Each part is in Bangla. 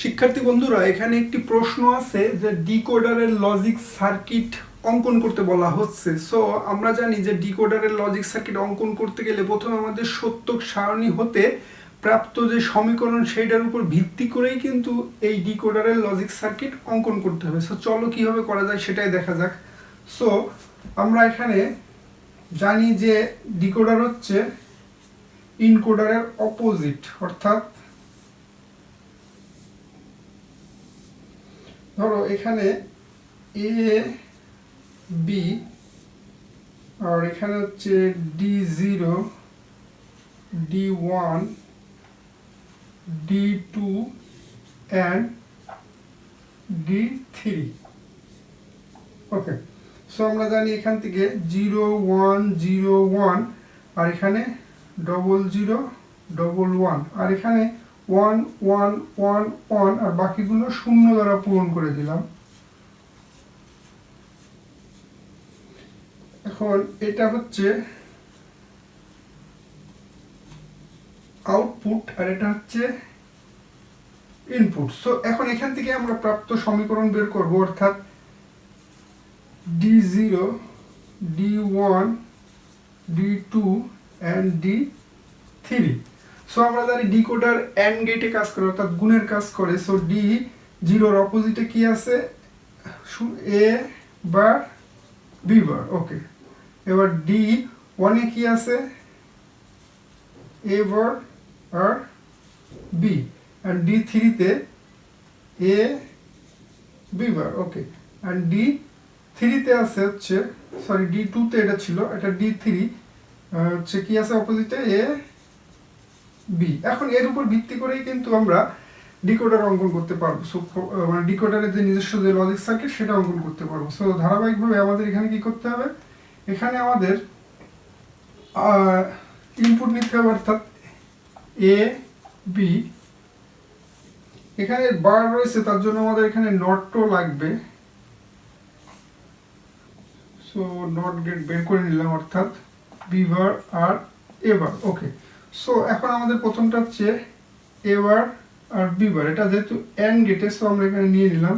শিক্ষার্থী বন্ধুরা, এখানে একটি প্রশ্ন আছে যে ডিকোডারের লজিক সার্কিট অঙ্কন করতে বলা হচ্ছে। সো আমরা জানি যে ডিকোডারের লজিক সার্কিট অঙ্কন করতে গেলে প্রথমে আমাদের সত্যক সারণী হতে প্রাপ্ত যে সমীকরণ, সেইটার উপর ভিত্তি করেই কিন্তু এই ডিকোডারের লজিক সার্কিট অঙ্কন করতে হবে। সো চলো কীভাবে করা যায় সেটাই দেখা যাক। সো আমরা এখানে জানি যে ডিকোডার হচ্ছে ইনকোডারের অপোজিট অর্থাৎ ধরো এখানে এ বি আর এখানে হচ্ছে D zero D one D two and D three okay so আমরা জানি এখান থেকে জিরো ওয়ান জিরো ওয়ান আর এখানে ডবল জিরো ডবল ওয়ান আর এখানে ওয়ান ওয়ান ওয়ান ওয়ান, আর বাকিগুলো শূন্য দ্বারা পূরণ করে দিলাম। এখন এটা হচ্ছে আউটপুট আর এটা হচ্ছে ইনপুট সো এখন এখান থেকে আমরা প্রাপ্ত সমীকরণ বের করব, অর্থাৎ D zero D one D two and D three so আমরা জানি ডিকোডার অ্যান্ড গেটে কাজ করে, অর্থাৎ গুণের কাজ করে। সো ডি জিরোর অপোজিটে কি আছে? এ বার বি বার ওকে এবার ডি ওয়ানে কি আছে? এ বার আর বি আর ডি থ্রিতে A B bar okay R D থ্রিতে আছে হচ্ছে সরি ডি টুতে এটা ছিল, এটা ডি থ্রি হচ্ছে কি আছে অপোজিটে এ বি এখন এর উপর ভিত্তি করেই কিন্তু আমরা ডিকোডার অঙ্কন করতে পারব। সো মানে ডিকোডারের যে নিজস্ব যে লজিক সার্কিট সেটা অঙ্কন করতে পারব। সো ধারাবাহিকভাবে আমাদের এখানে কি করতে হবে? এখানে আমাদের ইনপুট নিতে হবে, অর্থাৎ এ বি এখানে বার রয়েছে, তার জন্য আমাদের এখানে নটও লাগবে। সো নট গেট বের করে নিলাম, অর্থাৎ বিভার আর এবার ওকে সো এখন আমাদের প্রথমটা হচ্ছে এবার আর বিবার এটা যেহেতু এন গেটে সো আমরা এখানে নিয়ে নিলাম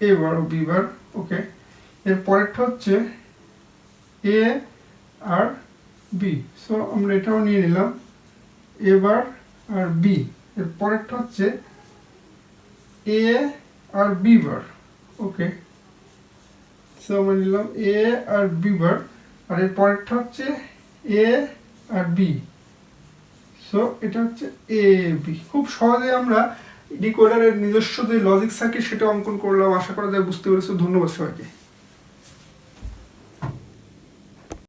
এবার ও বিবার ওকে এর পরেরটা হচ্ছে এ আর বি সো আমরা এটাও নিয়ে নিলাম এবার আর বি এর পরেরটা হচ্ছে এ আর বি বার ওকে সো আমরা নিলাম এ আর বি বার আর এর পরেরটা হচ্ছে এ আর বি সো এটা হচ্ছে এ বি খুব সহজে আমরা ডিকোডারের নিজস্ব যে লজিক সার্কিট সেটা অঙ্কন করলাম। আশা করা যায় বুঝতে পেরেছ। ধন্যবাদ সবাইকে।